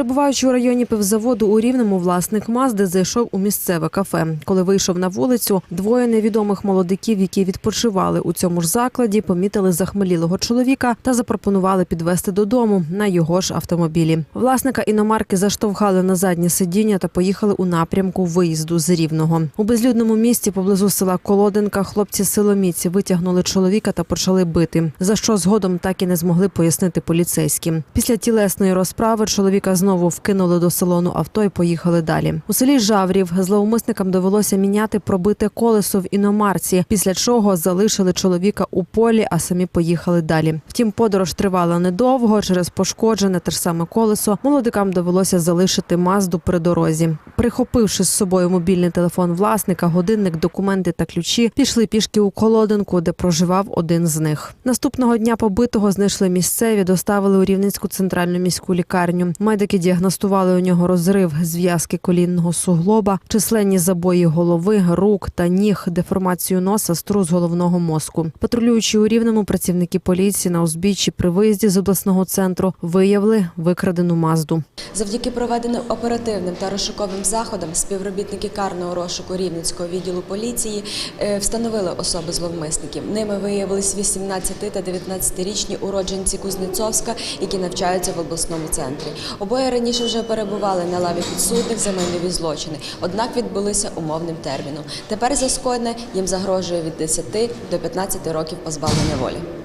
Перебуваючи у районі пивзаводу у Рівному, власник Мазди зайшов у місцеве кафе. Коли вийшов на вулицю, двоє невідомих молодиків, які відпочивали у цьому ж закладі, помітили захмелілого чоловіка та запропонували підвести додому на його ж автомобілі. Власника іномарки заштовхали на заднє сидіння та поїхали у напрямку виїзду з Рівного. У безлюдному місті поблизу села Колоденка хлопці силоміці витягнули чоловіка та почали бити. За що згодом так і не змогли пояснити поліцейським. Після тілесної розправи чоловіка знову вкинули до салону авто і поїхали далі. У селі Жаврів зловмисникам довелося міняти пробите колесо в іномарці, після чого залишили чоловіка у полі, а самі поїхали далі. Втім, подорож тривала недовго. Через пошкоджене те ж саме колесо молодикам довелося залишити мазду при дорозі. Прихопивши з собою мобільний телефон власника, годинник, документи та ключі, пішли пішки у колодинку, де проживав один з них. Наступного дня побитого знайшли місцеві, доставили у Рівненську центральну міську лікарню. Медики діагностували у нього розрив зв'язки колінного суглоба, численні забої голови, рук та ніг, деформацію носа, струс головного мозку. Патрулюючи у рівному, працівники поліції на узбіччі при виїзді з обласного центру виявили викрадену мазду. Завдяки проведеним оперативним та розшуковим заходам співробітники карного розшуку Рівненського відділу поліції е, встановили особи зловмисників. Ними виявились 18 та 19-річні уродженці Кузнецовська, які навчаються в обласному центрі. Обоє раніше вже перебували на лаві підсудних за майнові злочини, однак відбулися умовним терміном. Тепер за скоєне їм загрожує від 10 до 15 років позбавлення волі.